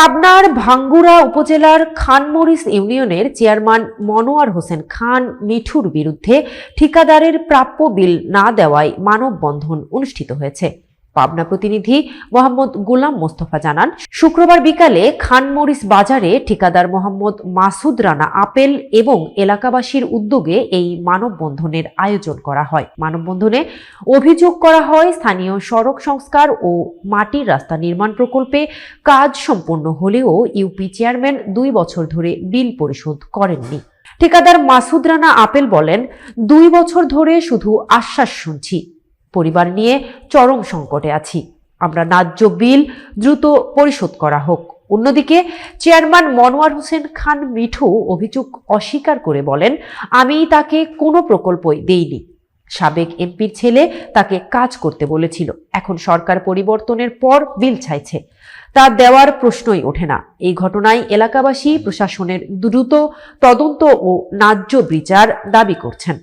পাবনার ভাঙ্গুড়া উপজেলার খানমরিস ইউনিয়নের চেয়ারম্যান মনোয়ার হোসেন খান মিঠুর বিরুদ্ধে ঠিকাদারের প্রাপ্য বিল না দেওয়ায় মানববন্ধন অনুষ্ঠিত হয়েছে। পাবনা প্রতিনিধি মোহাম্মদ গোলাম মোস্তফা জানান, শুক্রবার বিকালে খানমরিস বাজারে ঠিকাদার মোহাম্মদ মাসুদ রানা আপেল এবং এলাকাবাসীর উদ্যোগে এই মানববন্ধনের আয়োজন করা হয়। মানববন্ধনে অভিযোগ করা হয়, স্থানীয় সড়ক সংস্কার ও মাটির রাস্তা নির্মাণ প্রকল্পে কাজ সম্পন্ন হলেও ইউপি চেয়ারম্যান দুই বছর ধরে বিল পরিশোধ করেননি। ঠিকাদার মাসুদ রানা আপেল বলেন, দুই বছর ধরে শুধু আশ্বাস শুনছি। পরিবার নিয়ে চরম সংকটে আছি। আমরা ন্যায্য বিল দ্রুত পরিশোধ করা হোক। অন্যদিকে, চেয়ারম্যান মনোয়ার হোসেন খান মিঠু অভিযোগ অস্বীকার করে বলেন, আমি তাকে কোনো প্রকল্পই দেইনি। সাবেক এমপির ছেলে তাকে কাজ করতে বলেছিল। এখন সরকার পরিবর্তনের পর বিল চাইছে। তা দেওয়ার প্রশ্নই ওঠে না। এই ঘটনায় এলাকাবাসী প্রশাসনের দ্রুত তদন্ত ও ন্যায্য বিচার দাবি করছেন।